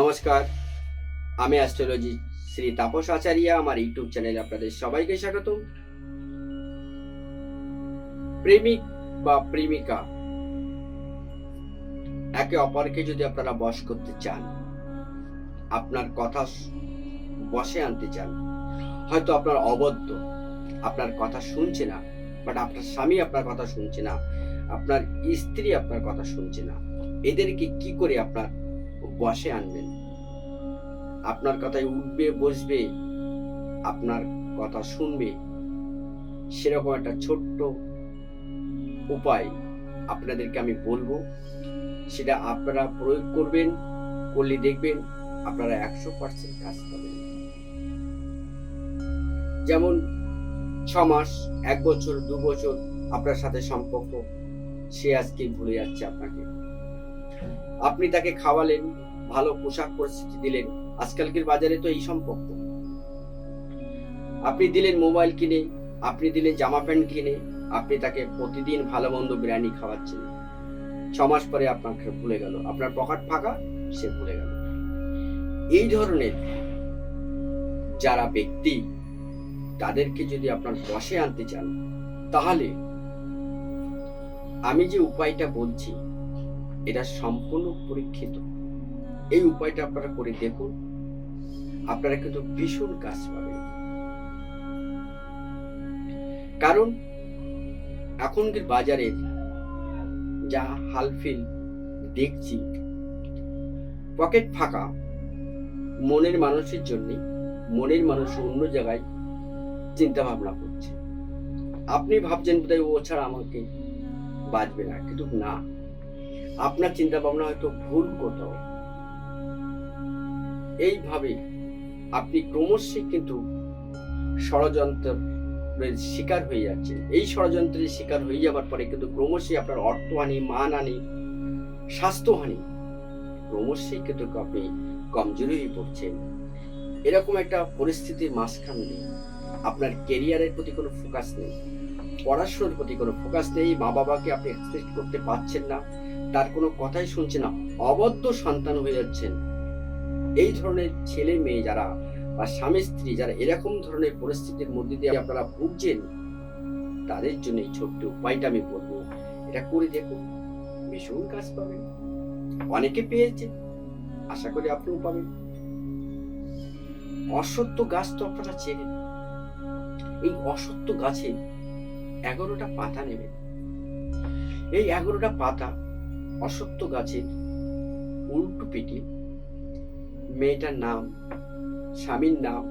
নমস্কার, আমি অ্যাস্ট্রোলজি শ্রী তাপস আচারিয়া, আমার ইউটিউব চ্যানেলে আপনাদের সবাইকে স্বাগত প্রেমিক বা প্রেমিকা, একে অপরকে যদি আপনারা বশ করতে চান, আপনার কথা স- বশে আনতে চান, হয়তো আপনার অবদ্ধ, আপনার কথা শুনছে না বাট আপনার স্বামী আপনার কথা শুনছে না, আপনার স্ত্রী আপনার কথা শুনছে না, এদেরকে কি করে আপনার বসে আনবেন। আপনার কথায় উঠবে, বসবে, আপনার কথা শুনবে। সেরকম একটা ছোট্ট উপায় আপনাদেরকে আমি বলব। সেটা আপনারা প্রয়োগ করবেন, করলে দেখবেন আপনারা একশো পার্সেন্ট কাজ পাবেন। যেমন ছ মাস, এক বছর, দু বছর আপনার সাথে সম্পর্ক, সে আজকে ভুলে যাচ্ছে আপনাকে। আপনি তাকে খাওয়ালেন ভালো পোশাক পরিস্থিতি দিলেন, আজকালকের বাজারে তো এই সম্পর্ক। আপনি দিলেন মোবাইল কিনে, আপনি দিলেন জামা প্যান্ট কিনে, আপনি তাকে প্রতিদিন ভালো মন্দ বিরিয়ানি খাওয়াচ্ছেন। ছ মাস পরে আপনাকে ভুলে গেল, আপনার পকেট ফাঁকা, সে ভুলে গেল। এই ধরনের যারা ব্যক্তি, তাদেরকে যদি আপনার বসে আনতে চান, তাহলে আমি যে উপায়টা বলছি, এটা সম্পূর্ণ পরীক্ষিত। এই উপায়টা আপনারা করে দেখুন। আপনারা কিন্তু ভীষণ কাজ পাবেন। কারণ এখনকার বাজারে যা হালফিল দেখছি, পকেট ফাঁকা, মনের মানুষের জন্য, মনের মানুষ অন্য জায়গায় চিন্তা ভাবনা করছে। আপনি ভাবছেন বোধহয় ও ছাড়া আমাকে বাঁচবে না, কিন্তু না। আপনার চিন্তা ভাবনা হয়তো ভুল কোথাও এইভাবে আপনি ক্রমশই কিন্তু ষড়যন্ত্রের শিকার হয়ে যাচ্ছেন। এই ষড়যন্ত্রের শিকার হয়ে যাবার পরে কিন্তু ক্রমশই আপনার অর্থহানি, মানহানি, স্বাস্থ্যহানি ক্রমশই কিন্তু আপনি কমজোরি পড়ছেন। এরকম একটা পরিস্থিতির মাঝখান নেই আপনার কেরিয়ারের প্রতি কোনো ফোকাস নেই, পড়াশোনার প্রতি কোনো ফোকাস নেই মা বাবাকে আপনি এক্সপেক্ট করতে পারছেন না, তার কোনো কথাই শুনছে না অবদ্ধ সন্তান হয়ে যাচ্ছেন। এই ধরনের ছেলে মেয়ে যারা বা স্বামী স্ত্রী যারা এরকম ধরনের পরিস্থিতির মধ্যে দিয়ে আপনারা ভুগছেন, তাদের জন্য এই ছোট্ট উপায়টা আমি বলব। এটা করে দেখুন, ভীষণ কাজ পাবেন। অনেকে পেয়েছে আশা করি আপনিও পাবেন। অসত্য গাছ তো আপনারা চেনেন। এই অসত্য গাছে এগারোটা পাতা নেবেন। এই এগারোটা পাতা অসত্য গাছের উল্টো পিঠে মেয়েটার নাম, স্বামীর নাম,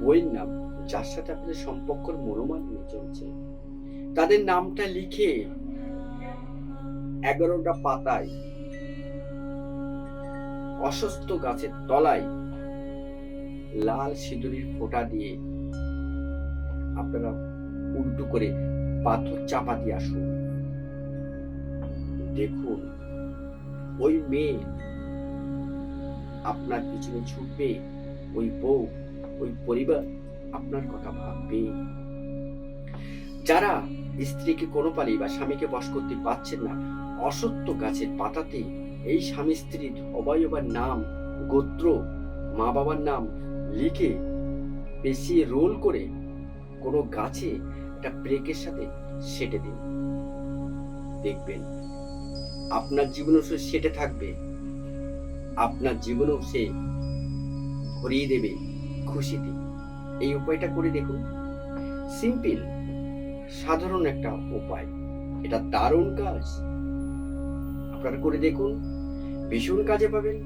বইয়ের নাম, যার সাথে আপনাদের সম্পর্কর মনোমান নিয়ে চলছে। তাদের নামটা লিখে এগারোটা পাতায় অসুস্থ গাছের তলায় লাল সিঁদুরির ফোঁটা দিয়ে আপনারা উল্টো করে পাথর চাপা দিয়ে আসুন। দেখুন, ওই মেয়ে আপনার পিছনে ছুটবে, ওই বউ, ওই পরিবার আপনার কথা ভাববে। যারা স্ত্রীকে কোনো পালি বা স্বামীকে বশ করতে পারছেন না, অসত্য গাছের পাতাতে এই স্বামী স্ত্রীর অবয়বার নাম গোত্র মা বাবার নাম লিখে পেঁচিয়ে রোল করে কোনো গাছে একটা ব্রেকের সাথে সেটে দিন। দেখবেন, আপনার জীবনেও সে সেটে থাকবে। আপনার জীবনেও সে ভরিয়ে দেবে খুশিতে এই উপায়টা করে দেখুন। সিম্পল, সাধারণ একটা উপায়। এটা দারুণ কাজ। আপনারা করে দেখুন। ভীষণ কাজে পাবেন।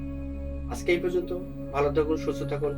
আজকে এই পর্যন্ত। ভালো থাকুন, সুস্থ থাকুন।